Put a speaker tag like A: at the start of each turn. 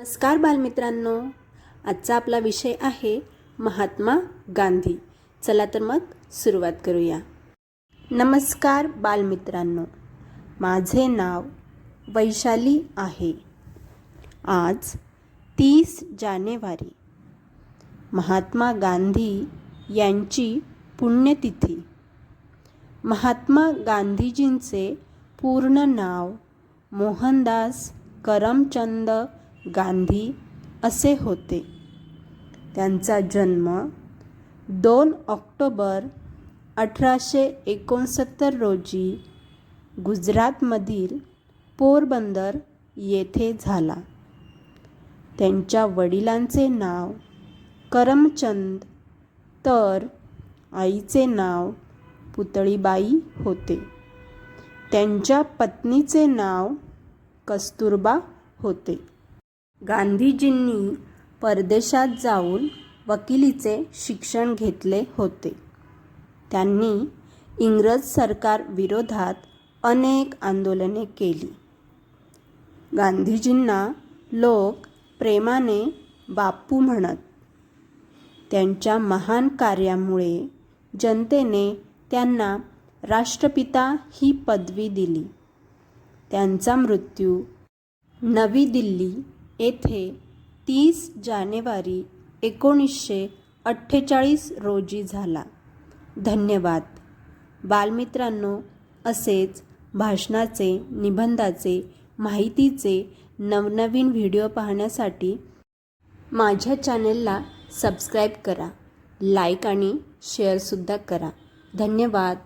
A: नमस्कार बालमित्रांनो. आजचा आपला विषय आहे महात्मा गांधी. चला तर मग सुरुवात करूया. नमस्कार बालमित्रांनो. माझे नाव वैशाली आहे. आज तीस जानेवारी. महात्मा गांधी यांची पुण्यतिथी. महात्मा गांधीजींचे पूर्ण नाव मोहनदास करमचंद गांधी असे होते. त्यांचा जन्म दोन ऑक्टोबर अठराशे एकोणसत्तर रोजी गुजरातमधील पोरबंदर येथे झाला. त्यांच्या वडिलांचे नाव करमचंद तर आईचे नाव पुतळीबाई होते. त्यांच्या पत्नीचे नाव कस्तुरबा होते. गांधीजींनी परदेशात जाऊन वकिलीचे शिक्षण घेतले होते. त्यांनी इंग्रज सरकारविरोधात अनेक आंदोलने केली. गांधीजींना लोक प्रेमाने बापू म्हणत त्यांच्या महान कार्यामुळे जनतेने त्यांना राष्ट्रपिता ही पदवी दिली. त्यांचा मृत्यू नवी दिल्ली येथे तीस जानेवारी एकोणीसशे अठ्ठेचाळीस रोजी झाला. धन्यवाद. बालमित्रांनो असेच भाषणाचे निबंधाचे माहितीचे नवनवीन व्हिडिओ पाहण्यासाठी माझ्या चॅनेलला सबस्क्राईब करा. लाईक आणि शेअरसुद्धा करा. धन्यवाद.